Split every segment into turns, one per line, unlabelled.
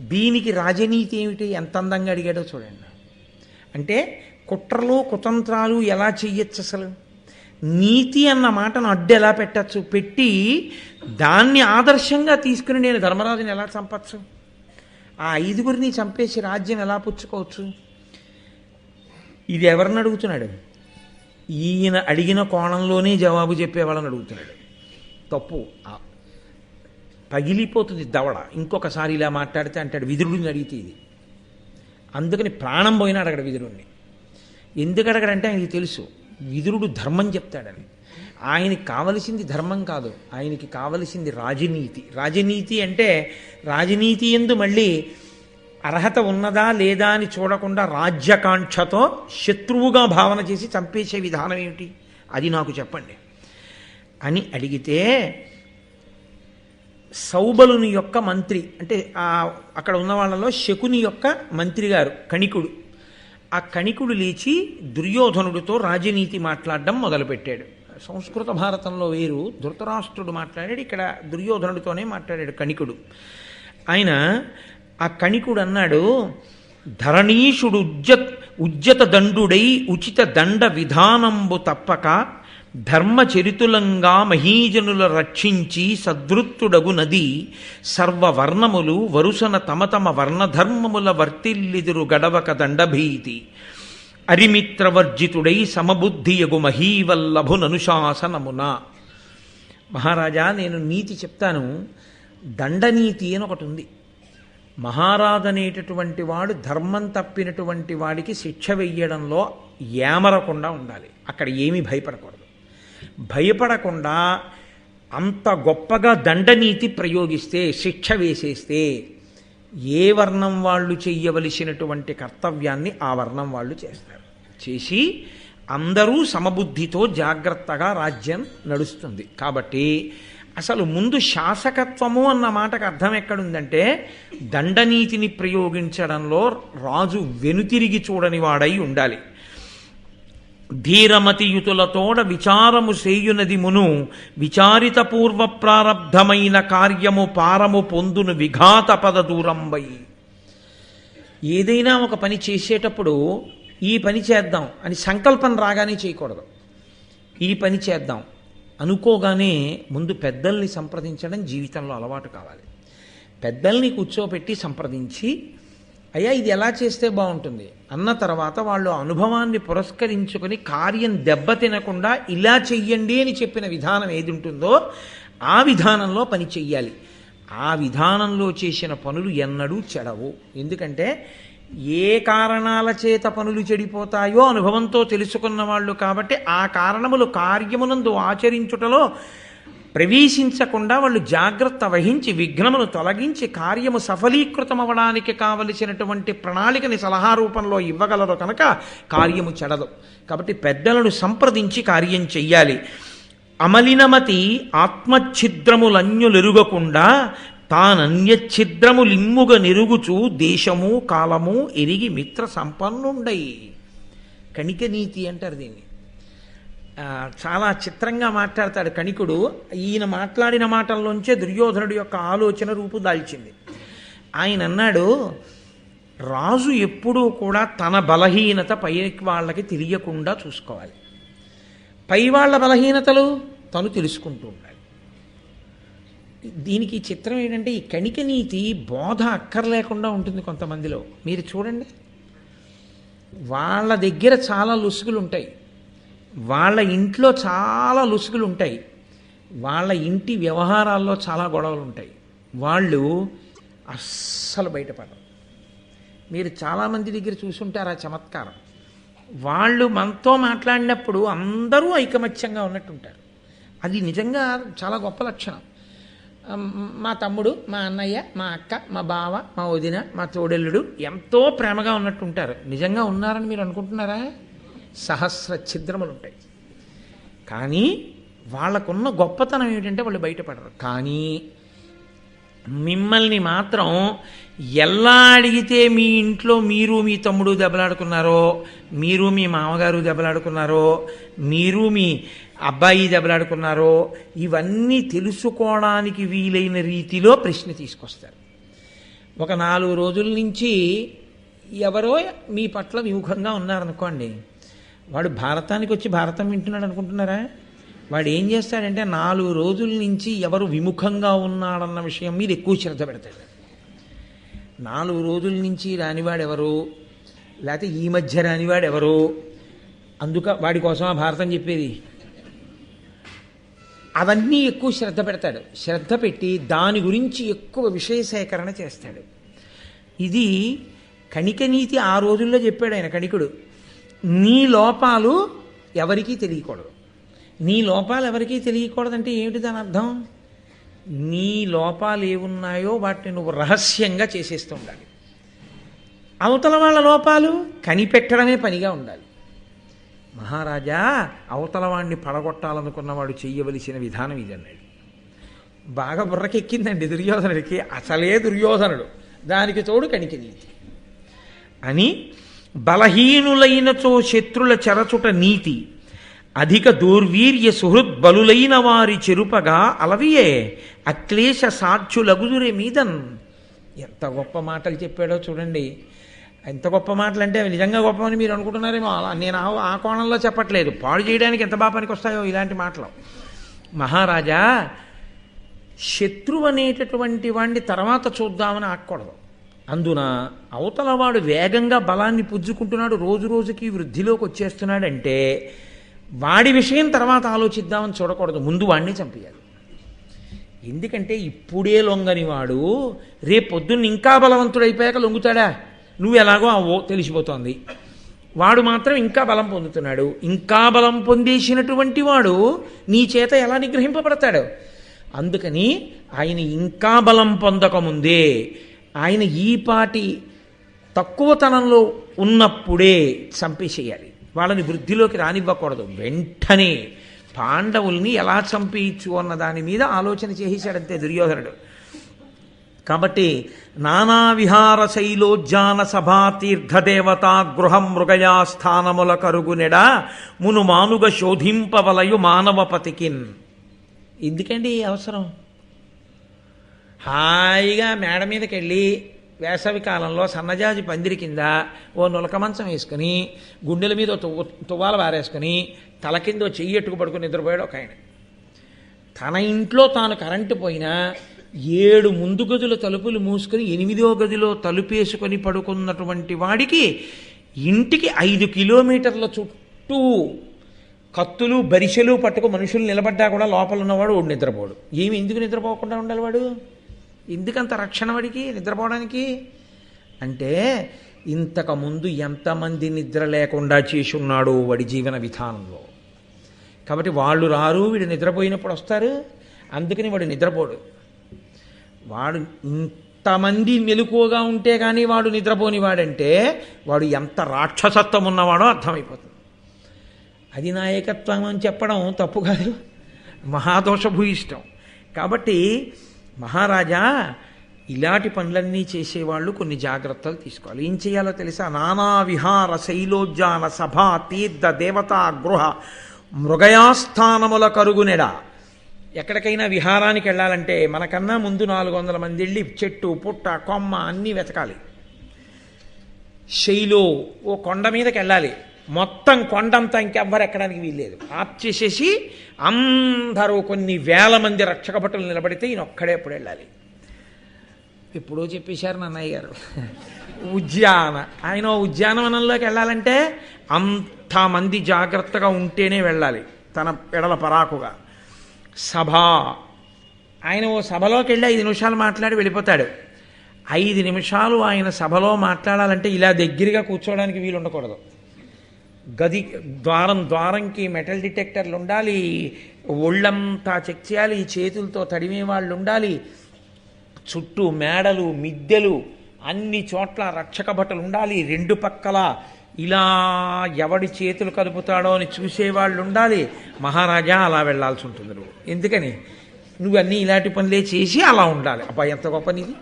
దీనికి రాజనీతి ఏమిటి? ఎంత అందంగా అడిగాడో చూడండి. అంటే కుట్రలు కుతంత్రాలు ఎలా చెయ్యొచ్చు అసలు? నీతి అన్న మాటను అడ్డు ఎలా పెట్టచ్చు? పెట్టి దాన్ని ఆదర్శంగా తీసుకుని నేను ధర్మరాజుని ఎలా చంపచ్చు? ఆ ఐదుగురిని చంపేసి రాజ్యం ఎలా పుచ్చుకోవచ్చు? ఇది ఎవరిని అడుగుతున్నాడు? ఈయన అడిగిన కోణంలోనే జవాబు చెప్పేవాళ్ళని అడుగుతున్నాడు. తప్పు. పగిలిపోతుంది దవడ. ఇంకొకసారి ఇలా మాట్లాడితే అంటాడు విదురుడిని అడిగితే ఇది. అందుకని ప్రాణం పోయినా అడగడు విదురుణ్ణి. ఎందుకు అడగడంటే ఆయనకి తెలుసు విదురుడు ధర్మం చెప్తాడని. ఆయనకి కావలసింది ధర్మం కాదు ఆయనకి కావలసింది రాజనీతి. రాజనీతి అంటే రాజనీతి ఎందు మళ్ళీ అర్హత ఉన్నదా లేదా అని చూడకుండా రాజ్యకాంక్షతో శత్రువుగా భావన చేసి చంపేసే విధానం ఏమిటి? అది నాకు చెప్పండి. అని అడిగితే సౌబలుని యొక్క మంత్రి అంటే ఆ అక్కడ ఉన్న వాళ్ళలో శకుని యొక్క మంత్రి గారు కణికుడు. ఆ కణికుడు లేచి దుర్యోధనుడితో రాజనీతి మాట్లాడడం మొదలుపెట్టాడు. సంస్కృత భారతంలో వేరు ధృతరాష్ట్రుడు మాట్లాడాడు ఇక్కడ దుర్యోధనుడితోనే మాట్లాడాడు కణికుడు. ఆయన ఆ కణికుడు అన్నాడు ధరణీషుడు ఉజ్జత్ ఉజ్జత దండుడై ఉచిత దండ విధానంబు తప్పక ధర్మచరితులంగా మహీజనుల రక్షించి సద్వృత్తుడగు నది సర్వవర్ణములు వరుసన తమ తమ వర్ణధర్మముల వర్తిల్లిదురు గడవక దండభీతి. అరిమిత్రవర్జితుడై సమబుద్ధియగు మహీవల్లభుననుశాసనమున. మహారాజా నేను నీతి చెప్తాను. దండనీతి అని ఒకటి ఉంది. మహారాజనేటటువంటి వాడు ధర్మం తప్పినటువంటి వాడికి శిక్ష వెయ్యడంలో ఏమరకుండా ఉండాలి. అక్కడ ఏమీ భయపడకూడదు. భయపడకుండా అంత గొప్పగా దండనీతి ప్రయోగిస్తే శిక్ష వేసేస్తే ఏ వర్ణం వాళ్ళు చెయ్యవలసినటువంటి కర్తవ్యాన్ని ఆ వర్ణం వాళ్ళు చేస్తారు. చేసి అందరూ సమబుద్ధితో జాగ్రత్తగా రాజ్యం నడుస్తుంది. కాబట్టి అసలు ముందు శాసకత్వము అన్న మాటకు అర్థం ఎక్కడుందంటే దండనీతిని ప్రయోగించడంలో రాజు వెనుతిరిగి చూడని వాడై ఉండాలి. ధీరమతియుతులతోడ విచారము సేయునది మును. విచారిత పూర్వ ప్రారబ్ధమైన కార్యము పారము పొందును విఘాత పద దూరంబై. ఏదైనా ఒక పని చేసేటప్పుడు ఈ పని చేద్దాం అని సంకల్పం రాగానే చేయకూడదు. ఈ పని చేద్దాం. అనుకోగానే ముందు పెద్దల్ని సంప్రదించడం జీవితంలో అలవాటు కావాలి. పెద్దల్ని కూర్చోబెట్టి సంప్రదించి అయ్యా ఇది ఎలా చేస్తే బాగుంటుంది? అన్న తర్వాత వాళ్ళు అనుభవాన్ని పురస్కరించుకొని కార్యం దెబ్బతినకుండా ఇలా చెయ్యండి అని చెప్పిన విధానం ఏది ఉంటుందో ఆ విధానంలో పని చెయ్యాలి. ఆ విధానంలో చేసిన పనులు ఎన్నడూ చెడవు. ఎందుకంటే ఏ కారణాల చేత పనులు చెడిపోతాయో అనుభవంతో తెలుసుకున్న వాళ్ళు కాబట్టి ఆ కారణములు కార్యమునందు ఆచరించుటలో ప్రవేశించకుండా వాళ్ళు జాగ్రత్త వహించి విఘ్నమును తొలగించి కార్యము సఫలీకృతమవడానికి కావలసినటువంటి ప్రణాళికని సలహా రూపంలో ఇవ్వగలరు కనుక కార్యము చెడదు. కాబట్టి పెద్దలను సంప్రదించి కార్యం చెయ్యాలి. అమలినమతి ఆత్మఛిద్రములన్యులెరుగకుండా తానన్యఛిద్రములిమ్ముగ నెరుగుచూ దేశము కాలము ఎరిగి మిత్ర సంపన్నుండయి కణిక నీతి అంటారు దీన్ని. చాలా చిత్రంగా మాట్లాడతాడు కణికుడు. ఈయన మాట్లాడిన మాటల్లోంచే దుర్యోధనుడి యొక్క ఆలోచన రూపుదాల్చింది ఆయన అన్నాడు రాజు ఎప్పుడూ కూడా తన బలహీనత పై వాళ్ళకి తెలియకుండా చూసుకోవాలి. పై వాళ్ళ బలహీనతలు తను తెలుసుకుంటూ ఉండాలి. దీనికి చిత్రం ఏంటంటే ఈ కణిక నీతి బోధ అక్కర్లేకుండా ఉంటుంది కొంతమందిలో. మీరు చూడండి. వాళ్ళ దగ్గర చాలా లుసుగులు ఉంటాయి వాళ్ళ ఇంట్లో చాలా లుసుగులు ఉంటాయి. వాళ్ళ ఇంటి వ్యవహారాల్లో చాలా గొడవలు ఉంటాయి. వాళ్ళు అస్సలు బయటపడరు. మీరు చాలామంది దగ్గర చూసుంటారు? ఆ చమత్కారం. వాళ్ళు మనతో మాట్లాడినప్పుడు అందరూ ఐకమత్యంగా ఉన్నట్టుంటారు. అది నిజంగా చాలా గొప్ప లక్షణం. మా తమ్ముడు మా అన్నయ్య మా అక్క మా బావ మా వదిన మా తోడెల్లుడు ఎంతో ప్రేమగా ఉన్నట్టుంటారు. నిజంగా ఉన్నారని మీరు అనుకుంటున్నారా? సహస్ర ఛిద్రములు ఉంటాయి. కానీ వాళ్ళకున్న గొప్పతనం ఏమిటంటే వాళ్ళు బయటపడరు. కానీ మిమ్మల్ని మాత్రం ఎలా అడిగితే మీ ఇంట్లో మీరు మీ తమ్ముడు దెబ్బలాడుకున్నారో మీరు మీ మామగారు దెబ్బలాడుకున్నారో మీరు మీ అబ్బాయి దెబ్బలాడుకున్నారో ఇవన్నీ తెలుసుకోవడానికి వీలైన రీతిలో ప్రశ్న తీసుకొస్తారు. ఒక నాలుగు రోజుల నుంచి ఎవరో మీ పట్ల విముఖంగా ఉన్నారనుకోండి వాడు భారతానికి వచ్చి భారతం వింటున్నాడు అనుకుంటున్నారా? వాడు ఏం చేస్తాడంటే నాలుగు రోజుల నుంచి ఎవరు విముఖంగా ఉన్నాడన్న విషయం మీద ఎక్కువ శ్రద్ధ పెడతాడు. నాలుగు రోజుల నుంచి రానివాడెవరు లేకపోతే ఈ మధ్య రానివాడు ఎవరు అందుక వాడి కోసం ఆ భారతం చెప్పేది. అవన్నీ ఎక్కువ శ్రద్ధ పెడతాడు. శ్రద్ధ పెట్టి దాని గురించి ఎక్కువ విషయ సేకరణ చేస్తాడు. ఇది కణిక నీతి ఆ రోజుల్లో చెప్పాడు ఆయన కణికుడు. నీ లోపాలు ఎవరికీ తెలియకూడదు. నీ లోపాలు ఎవరికీ తెలియకూడదంటే ఏమిటి దాని అర్థం? నీ లోపాలు ఏమున్నాయో వాటిని నువ్వు రహస్యంగా చేసేస్తూ ఉండాలి. అవతల వాళ్ళ లోపాలు కనిపెట్టడమే పనిగా ఉండాలి. మహారాజా అవతల వాడిని పడగొట్టాలనుకున్నవాడు చెయ్యవలసిన విధానం ఇది అన్నాడు బాగా బుర్రకెక్కిందండి దుర్యోధనుడికి. అసలే దుర్యోధనుడు. దానికి తోడు కణికి నీతి. అని బలహీనులైనచో శత్రుల చెరచుట నీతి అధిక దూర్వీర్య సుహృద్ బలులైన వారి చెరుపగా అలవియే అక్లేశ సాక్షులగుదురే మీదన్. ఎంత గొప్ప మాటలు చెప్పాడో చూడండి. ఎంత గొప్ప మాటలు అంటే నిజంగా గొప్పమని మీరు అనుకుంటున్నారేమో. అలా నేను ఆ ఆ కోణంలో చెప్పట్లేదు. పాడు చేయడానికి ఎంత బాగా పనికొస్తాయో ఇలాంటి మాటలు. మహారాజా శత్రువు అనేటటువంటి వాడిని తర్వాత చూద్దామని ఆకూడదు అందున అవతలవాడు వేగంగా బలాన్ని పుంజుకుంటున్నాడు రోజు రోజుకి వృద్ధిలోకి వచ్చేస్తున్నాడంటే వాడి విషయం తర్వాత ఆలోచిద్దామని చూడకూడదు ముందు వాడిని చంపేయాలి. ఎందుకంటే ఇప్పుడే లొంగని వాడు రేపొద్దున్న ఇంకా బలవంతుడైపోయాక లొంగుతాడా? నువ్వు ఎలాగో అవో తెలిసిపోతోంది. వాడు మాత్రం ఇంకా బలం పొందుతున్నాడు. ఇంకా బలం పొందేసినటువంటి వాడు నీ చేత ఎలా నిగ్రహింపబడతాడు? అందుకని ఆయన ఇంకా బలం పొందకముందే ఆయన ఈ పాటి తక్కువతనంలో ఉన్నప్పుడే చంపేసేయాలి. వాళ్ళని వృద్ధిలోకి రానివ్వకూడదు. వెంటనే పాండవుల్ని ఎలా చంపేయచ్చు అన్న దాని మీద ఆలోచన చేసేశాడంతే దుర్యోధనుడు. కాబట్టి నానా విహార శైలోజ్జాన సభా తీర్థదేవతా గృహం మృగయా స్థానముల కరుగునెడ మును మానుగ శోధింపవలయు మానవపతికిన్. ఎందుకండి అవసరం? హాయిగా మేడ మీదకి వెళ్ళి వేసవి కాలంలో సన్నజాజి పందిరి కింద ఓ నులక మంచం వేసుకుని గుండెల మీద ఓ తువ్వాల బారేసుకుని తల కింద చెయ్యి ఎట్టుకు పడుకుని నిద్రపోయాడు ఒక ఆయన. తన ఇంట్లో తాను కరెంటు పోయినా ఏడు ముందు గదుల తలుపులు మూసుకొని ఎనిమిదో గదిలో తలుపేసుకొని పడుకున్నటువంటి వాడికి ఇంటికి ఐదు కిలోమీటర్ల చుట్టూ కత్తులు బరిసెలు పట్టుకు మనుషులు నిలబడ్డా కూడా లోపల ఉన్నవాడు వాడు నిద్రపోడు. ఏమి ఎందుకు నిద్రపోకుండా ఉండాలి వాడు? ఎందుకంత రక్షణ వాడికి నిద్రపోవడానికి? అంటే ఇంతకుముందు ఎంతమంది నిద్ర లేకుండా చేసి ఉన్నాడు వాడి జీవన విధానంలో. కాబట్టి వాళ్ళు రారు వీడు నిద్రపోయినప్పుడు వస్తారు అందుకని వాడు నిద్రపోడు. వాడు ఇంతమంది మెలకువగా ఉంటే కానీ వాడు నిద్రపోని వాడంటే వాడు ఎంత రాక్షసత్వం ఉన్నవాడో అర్థమైపోతుంది. అది నాయకత్వం అని చెప్పడం తప్పు కాదు. మహాదోషభూయిష్టం కాబట్టి మహారాజా ఇలాంటి పనులన్నీ చేసేవాళ్ళు కొన్ని జాగ్రత్తలు తీసుకోవాలి. ఏం చేయాలో తెలుసా? నానా విహార శైలోజ్జాన సభా తీర్థ దేవతా గృహ మృగయాస్థానముల కరుగునెడ ఎక్కడికైనా విహారానికి వెళ్ళాలంటే మనకన్నా ముందు నాలుగు వందల మంది వెళ్ళి చెట్టు పుట్ట కొమ్మ అన్నీ వెతకాలి. శైలో ఓ కొండ మీదకి వెళ్ళాలి. మొత్తం కొండంతా ఇంకెవ్వరు ఎక్కడానికి వీల్లేదు. ఆప్ చేసేసి అందరూ కొన్ని వేల మంది రక్షక భటులు నిలబడితే ఈయన ఒక్కడే ఎప్పుడు వెళ్ళాలి. ఎప్పుడో చెప్పేశారు నన్నయ్య గారు ఉద్యాన. ఆయన ఉద్యానవనంలోకి వెళ్ళాలంటే అంతమంది జాగ్రత్తగా ఉంటేనే వెళ్ళాలి తన ఎడల పరాకుగా. సభ. ఆయన ఓ సభలోకి వెళ్ళి ఐదు నిమిషాలు మాట్లాడి వెళ్ళిపోతాడు. ఐదు నిమిషాలు ఆయన సభలో మాట్లాడాలంటే ఇలా దగ్గరగా కూర్చోవడానికి వీలు ఉండకూడదు గది ద్వారం ద్వారంకి మెటల్ డిటెక్టర్లు ఉండాలి ఒళ్ళంతా చెక్ చేయాలి చేతులతో తడిమే వాళ్ళు ఉండాలి. చుట్టూ మేడలు మిద్దెలు అన్ని చోట్ల రక్షక భటలు ఉండాలి. రెండు పక్కల ఇలా ఎవడి చేతులు కలుపుతాడో అని చూసేవాళ్ళు ఉండాలి. మహారాజా అలా వెళ్ళాల్సి ఉంటుంది నువ్వు. ఎందుకని? నువ్వు అన్నీ ఇలాంటి పనులే చేసి అలా ఉండాలి. అబ్బా ఎంత గొప్ప నీది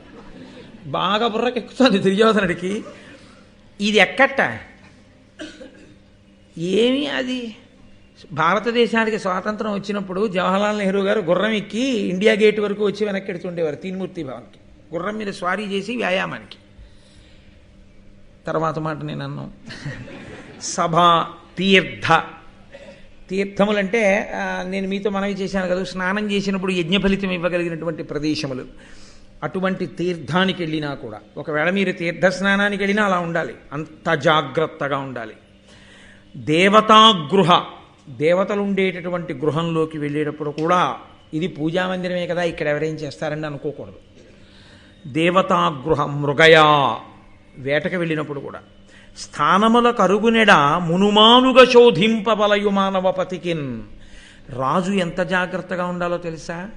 బాగా బుర్రకెక్కుతుంది దుర్యోధనుడికి. ఇది ఎక్కట్ట? ఏమి అది? భారతదేశానికి స్వాతంత్రం వచ్చినప్పుడు జవహర్లాల్ నెహ్రూ గారు గుర్రం ఎక్కి ఇండియా గేట్ వరకు వచ్చి వెనక్కి ఎడుతుండేవారు తీన్మూర్తి భవన్కి. గుర్రం మీద స్వారీ చేసి వ్యాయామానికి. తర్వాత మాట నేను అన్నాం. సభ తీర్థ. తీర్థములంటే నేను మీతో మనవి చేశాను కదా స్నానం చేసినప్పుడు యజ్ఞ ఫలితం ఇవ్వగలిగినటువంటి ప్రదేశములు. అటువంటి తీర్థానికి వెళ్ళినా కూడా ఒకవేళ మీరు తీర్థ స్నానానికి వెళ్ళినా అలా ఉండాలి. అంత జాగ్రత్తగా ఉండాలి. దేవతాగృహ. దేవతలు ఉండేటటువంటి గృహంలోకి వెళ్ళేటప్పుడు కూడా ఇది పూజామందిరమే కదా ఇక్కడ ఎవరేం చేస్తారని అనుకోకూడదు. దేవతాగృహ మృగయా వేటకు వెళ్ళినప్పుడు కూడా. స్థానముల కరుగునెడ మునుమానుగ శోధింపబలయు మానవపతికిన్. రాజు ఎంత జాగ్రత్తగా ఉండాలో తెలుసా?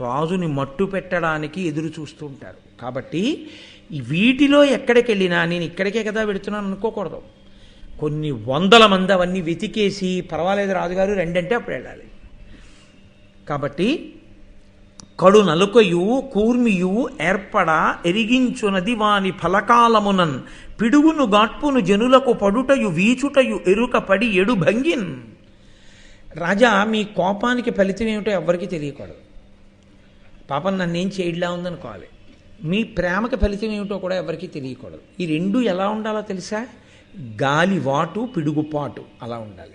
రాజుని మట్టు పెట్టడానికి ఎదురు చూస్తూ ఉంటారు. కాబట్టి వీటిలో ఎక్కడికి వెళ్ళినా నేను ఇక్కడికే కదా వెళుతున్నాను అనుకోకూడదు. కొన్ని వందల మంది అవన్నీ వెతికేసి పర్వాలేదు రాజుగారు రెండంటే అప్పుడు వెళ్ళాలి. కాబట్టి కడు నలుకయు కూర్మియు ఏర్పడ ఎరిగించునది వాని ఫలకాలమునన్ పిడుగును గాట్పును జనులకు పడుటయు వీచుటయు ఎరుక పడి ఎడు భంగిన్. రాజా మీ కోపానికి ఫలితం ఏమిటో ఎవ్వరికీ తెలియకూడదు. పాపం నన్నేం చేయడ్లా ఉందనుకోవాలి. మీ ప్రేమకి ఫలితం ఏమిటో కూడా ఎవరికీ తెలియకూడదు. ఈ రెండు ఎలా ఉండాలో తెలుసా? గాలి వాటు పిడుగుపాటు అలా ఉండాలి.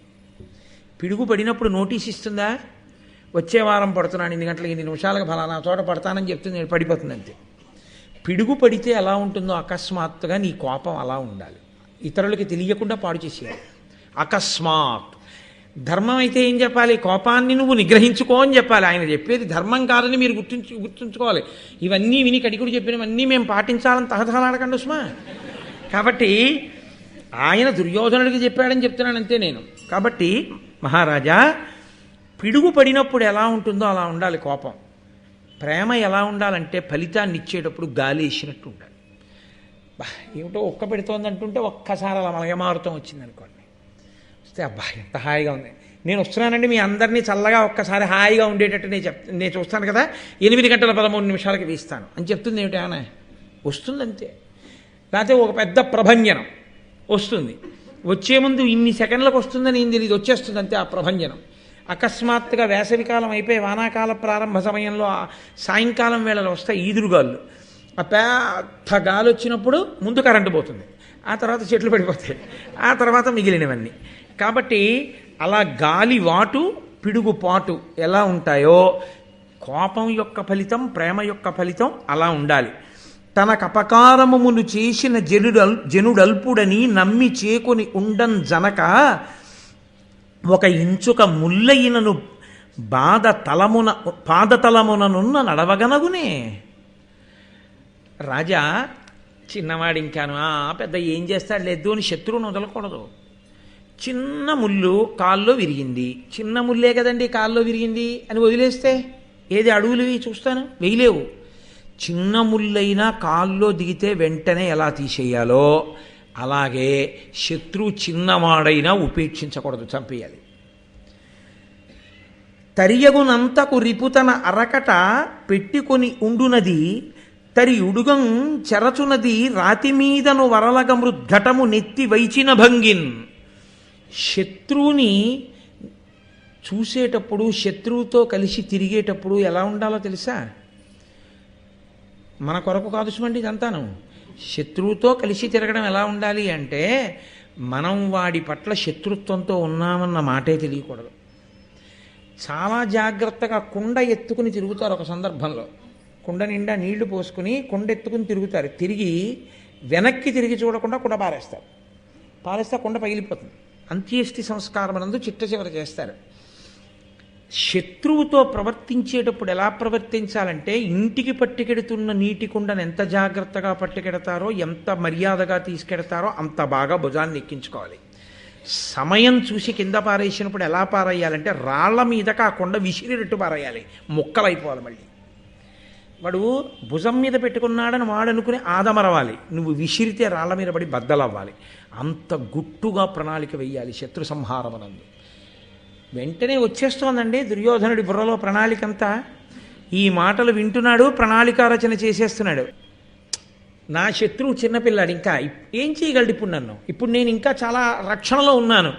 పిడుగు పడినప్పుడు నోటీస్ ఇస్తుందా? వచ్చే వారం పడుతున్నాను ఇన్ని గంటలకు ఎన్ని నిమిషాలకు ఫలానా చోట పడతానని చెప్తుంది నేను పడిపోతుంది అంతే. పిడుగు పడితే ఎలా ఉంటుందో అకస్మాత్తుగా నీ కోపం అలా ఉండాలి. ఇతరులకి తెలియకుండా పాడు చేసేయాలి. అకస్మాత్. ధర్మం అయితే ఏం చెప్పాలి? కోపాన్ని నువ్వు నిగ్రహించుకో అని చెప్పాలి. ఆయన చెప్పేది ధర్మం కాదని మీరు గుర్తుంచు గుర్తుంచుకోవాలి. ఇవన్నీ విని కడికుడు చెప్పినవన్నీ మేము పాటించాలని తహతహలాడకండి ఉస్మా. కాబట్టి ఆయన దుర్యోధనుడికి చెప్పాడని చెప్తున్నాను అంతే నేను. కాబట్టి మహారాజా పిడుగు పడినప్పుడు ఎలా ఉంటుందో అలా ఉండాలి కోపం. ప్రేమ ఎలా ఉండాలంటే ఫలితాన్ని ఇచ్చేటప్పుడు గాలి వేసినట్టు ఉండాలి. బా ఏమిటో ఒక్క పెడుతోంది అంటుంటే ఒక్కసారి అలా మలయమారుతం వచ్చింది అనుకోండి. వస్తే అబ్బా ఎంత హాయిగా ఉంది. నేను వస్తున్నానండి మీ అందరినీ చల్లగా ఒక్కసారి హాయిగా ఉండేటట్టు నేను చెప్ నేను చూస్తాను కదా ఎనిమిది గంటల పదమూడు నిమిషాలకి వీస్తాను. అని చెప్తుంది ఏమిటి ఆమె వస్తుంది అంతే లేకపోతే ఒక పెద్ద ప్రభంజనం. వస్తుంది. వచ్చే ముందు ఇన్ని సెకండ్లకు వస్తుందని ఇది తెలియదు వచ్చేస్తుంది అంతే ఆ ప్రభంజనం. అకస్మాత్తుగా వేసవికాలం అయిపోయి వానాకాల ప్రారంభ సమయంలో సాయంకాలం వేళలో వస్తాయి ఈదురుగాళ్ళు. ఆ పెద్ద గాలి వచ్చినప్పుడు ముందు కరెంటు పోతుంది. ఆ తర్వాత చెట్లు పడిపోతాయి. ఆ తర్వాత మిగిలినవన్నీ. కాబట్టి అలా గాలి వాటు పిడుగు పాటు ఎలా ఉంటాయో కోపం యొక్క ఫలితం ప్రేమ యొక్క ఫలితం అలా ఉండాలి. తనకు అపకారమును చేసిన జనుడల్ జనుడల్పుడని నమ్మి చేకొని ఉండం జనక ఒక ఇంచుక ముల్లయినను బాధ తలమున పాదతలముననున్న నడవగనగునే. రాజా చిన్నవాడు ఇంకాను "ఆ, పెద్ద ఏం చేస్తాడు? లేదు అని శత్రువును వదలకూడదు. చిన్న ముళ్ళు కాల్లో విరిగింది. చిన్న ముల్లే కదండి కాల్లో విరిగింది? అని వదిలేస్తే ఏది అడుగులు చూస్తాను? వేయలేవు. చిన్న ముళ్ళైనా కాల్లో దిగితే వెంటనే ఎలా తీసేయాలో అలాగే శత్రువు చిన్నవాడైనా ఉపేక్షించకూడదు చంపేయాలి. తరియగునంతకు రిపుతన అరకట పెట్టుకొని ఉండునది తరి ఉడుగం చెరచునది రాతి మీదను నెత్తి వైచిన భంగిన్. శత్రువుని చూసేటప్పుడు శత్రువుతో కలిసి తిరిగేటప్పుడు ఎలా ఉండాలో తెలుసా? మన కొరకు కాదు చూడండి ఇదంతాను. శత్రువుతో కలిసి తిరగడం ఎలా ఉండాలి అంటే మనం వాడి పట్ల శత్రుత్వంతో ఉన్నామన్న మాటే తెలియకూడదు. చాలా జాగ్రత్తగా కుండ ఎత్తుకుని తిరుగుతారు ఒక సందర్భంలో. కుండ నిండా నీళ్ళు పోసుకుని కుండ ఎత్తుకుని తిరుగుతారు. తిరిగి వెనక్కి తిరిగి చూడకుండా కుండ పారేస్తారు. పారేస్తే కుండ పగిలిపోతుంది. అంత్యేష్టి సంస్కారం నందు చిట్ట చివర చేస్తారు. శత్రువుతో ప్రవర్తించేటప్పుడు ఎలా ప్రవర్తించాలంటే ఇంటికి పట్టుకెడుతున్న నీటి కుండను ఎంత జాగ్రత్తగా పట్టుకెడతారో ఎంత మర్యాదగా తీసుకెడతారో అంత బాగా భుజాన్ని ఎక్కించుకోవాలి. సమయం చూసి కింద పారేసినప్పుడు ఎలా పారేయాలంటే రాళ్ళ మీద కాకుండా విసిరినట్టు పారేయాలి. ముక్కలైపోవాలి మళ్ళీ. వాడు భుజం మీద పెట్టుకున్నాడని వాడు అనుకుని ఆదమరవాలి. నువ్వు విసిరితే రాళ్ళ మీద పడి బద్దలవ్వాలి. అంత గుట్టుగా ప్రణాళిక వెయ్యాలి శత్రు సంహారమనందు. వెంటనే వచ్చేస్తోందండి దుర్యోధనుడి బుర్రలో ప్రణాళిక అంతా ఈ మాటలు వింటున్నాడు ప్రణాళిక రచన చేసేస్తున్నాడు. నా శత్రువు చిన్నపిల్లాడు ఇంకా ఏం చేయగలడు ఇప్పుడు నన్ను? ఇప్పుడు నేను ఇంకా చాలా రక్షణలో ఉన్నాను.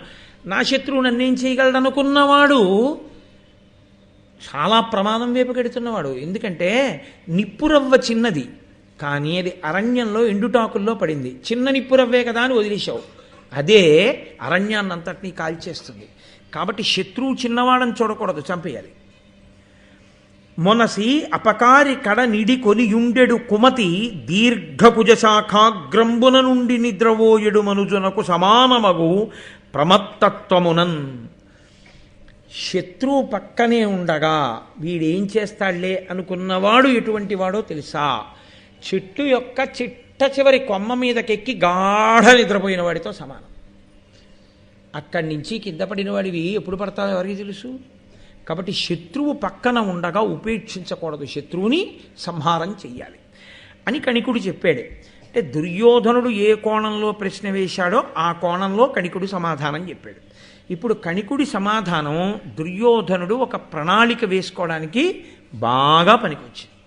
నా శత్రువు నన్ను ఏం చేయగలడు అనుకున్నవాడు చాలా ప్రమాదం వైపు గడుతున్నవాడు ఎందుకంటే నిప్పురవ్వ చిన్నది కానీ అది అరణ్యంలో ఎండుటాకుల్లో పడింది. చిన్న నిప్పురవ్వే కదా అని వదిలేశావు. అదే అరణ్యాన్నంతటినీ కాల్చేస్తుంది. కాబట్టి శత్రువు చిన్నవాడని చూడకూడదు చంపేయాలి. మొనసి అపకారి కడ నిడి కొనియుండెడు కుమతి దీర్ఘకుజ శాఖాగ్రంబున నుండి నిద్రవోయెడు మనుజునకు సమానమగు ప్రమత్తత్వమునన్. శత్రువు పక్కనే ఉండగా వీడేం చేస్తాడులే అనుకున్నవాడు ఎటువంటి వాడో తెలుసా? చెట్టు యొక్క చిట్ట చివరి కొమ్మ మీదకెక్కి గాఢ నిద్రపోయిన వాడితో సమానం. అక్కడి నుంచి కింద పడిన వాడివి ఎప్పుడు పడతాయో ఎవరికి తెలుసు. కాబట్టి శత్రువు పక్కన ఉండగా ఉపేక్షించకూడదు. శత్రువుని సంహారం చెయ్యాలి. అని కణికుడు చెప్పాడు. అంటే దుర్యోధనుడు ఏ కోణంలో ప్రశ్న వేశాడో ఆ కోణంలో కణికుడు సమాధానం చెప్పాడు. ఇప్పుడు కణికుడి సమాధానం దుర్యోధనుడు ఒక ప్రణాళిక వేసుకోవడానికి బాగా పనికొచ్చింది.